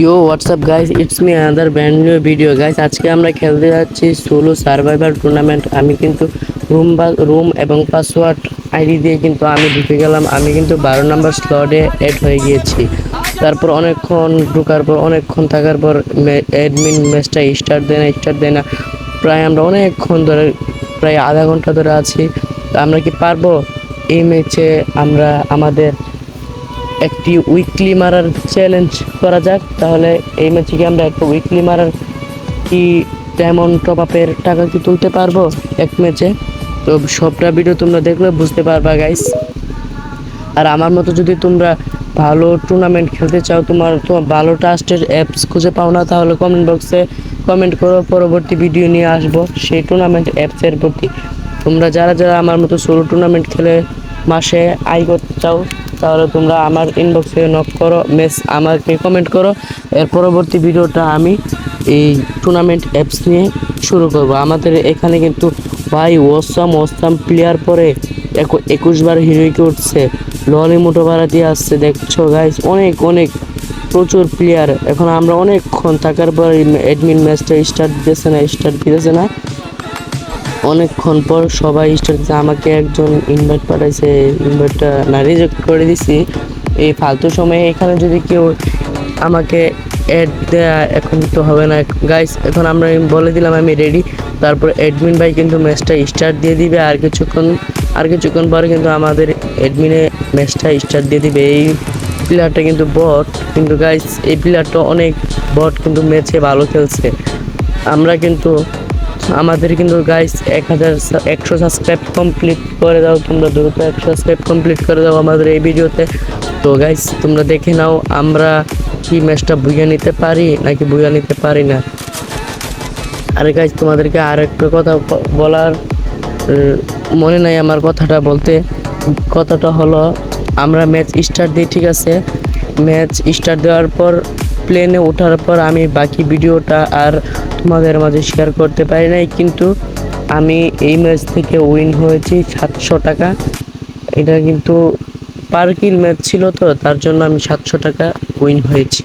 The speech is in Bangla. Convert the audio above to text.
Yo what's up guys it's me another brand new video guys আজকে আমরা খেলতে যাচ্ছি সোলো সার্ভাইভার টুর্নামেন্ট আমি কিন্তু রুম বা রুম এবং পাসওয়ার্ড আইডি দিয়ে কিন্তু আমি ঢুকে গেলাম। আমি কিন্তু বারো নম্বর স্লটে অ্যাড হয়ে গিয়েছি। তারপর অনেকক্ষণ ঢুকার পর, অনেকক্ষণ থাকার পর অ্যাডমিন ম্যাচটা স্টার্ট দেয় না স্টার্ট দেয় না। প্রায় আমরা অনেকক্ষণ ধরে, প্রায় আধা ঘণ্টা ধরে আছি। আমরা কি পারব? এই ম্যাচে আমরা, আমাদের একটি উইকলি মারার চ্যালেঞ্জ করা যাক। তাহলে এই ম্যাচে কি আমরা একটা উইকলি মারার কি ডায়মন্ড টপ আপের টাকা কি তুলতে পারব এক ম্যাচে তো সবটা ভিডিও তোমরা দেখলে বুঝতে পারবা গাইস আর আমার মতো যদি তোমরা ভালো টুর্নামেন্ট খেলতে চাও, তোমার তোমার ভালো ট্রাস্টের অ্যাপস খুঁজে পাও না, তাহলে কমেন্ট বক্সে কমেন্ট করো, পরবর্তী ভিডিও নিয়ে আসব সেই টুর্নামেন্ট অ্যাপসের প্রতি। তোমরা যারা যারা আমার মতো সোলো টুর্নামেন্ট খেলে মাসে আয় করতে চাও তাহলে তোমরা আমার ইনবক্সে নক করো মেস আমাকে কমেন্ট করো। এর পরবর্তী ভিডিওটা আমি এই টুর্নামেন্ট অ্যাপস নিয়ে শুরু করব। আমাদের এখানে কিন্তু ভাই ওসাম ওসাম প্লেয়ার পরে একু- একুশ বার হিরোইকে উঠছে। ললি মোটো বাড়াতে আসছে, দেখছ গাইস অনেক অনেক, প্রচুর প্লেয়ার এখন আমরা অনেকক্ষণ থাকার পর অ্যাডমিন ম্যাচটা স্টার্ট দিতেছে না স্টার্ট দিতেছে না। অনেকক্ষণ পর সবাই দিচ্ছে আমাকে একজন ইনভাইট পাঠাইছে। ইনভাইটটা না রিজেক্ট করে দিছি। এই ফালতু সময়ে এখানে যদি কেউ আমাকে অ্যাড দেয়া, এখন তো হবে না। গাইস এখন আমরা বলে দিলাম, আমি রেডি তারপর অ্যাডমিন ভাই কিন্তু ম্যাচটা স্টার্ট দিয়ে দিবে। আর কিছুক্ষণ আর কিছুক্ষণ পরে কিন্তু আমাদের অ্যাডমিনে ম্যাচটা স্টার্ট দিয়ে দিবে। এই প্লেয়ারটা কিন্তু বট কিন্তু গাইস এই প্লেয়ারটা অনেক বট কিন্তু ম্যাচে ভালো খেলছে। আমরা কিন্তু আমাদের কিন্তু গাইস এক হাজার একশো সাবস্ক্রাইব কমপ্লিট করে দাও, তোমরা দ্রুত একশো সাবস্ক্রাইব কমপ্লিট করে দাও আমাদের এই ভিডিওতে তো গাইস তোমরা দেখে নাও, আমরা কি ম্যাচটা বুঝে নিতে পারি নাকি বুঝে নিতে পারি না। আরে গাইস তোমাদেরকে আর একটা কথা বলার মনে নাই আমার কথাটা বলতে। কথাটা হলো, আমরা ম্যাচ স্টার্ট দিই, ঠিক আছে? ম্যাচ স্টার্ট দেওয়ার পর প্লেনে ওঠার পর আমি বাকি ভিডিওটা আর তোমাদের মাঝে শেয়ার করতে পারি নাই, কিন্তু আমি এই ম্যাচ থেকে উইন হয়েছি সাতশো টাকা। এটা কিন্তু পার কিল ম্যাচ ছিল তো, তার জন্য আমি সাতশো টাকা উইন হয়েছি।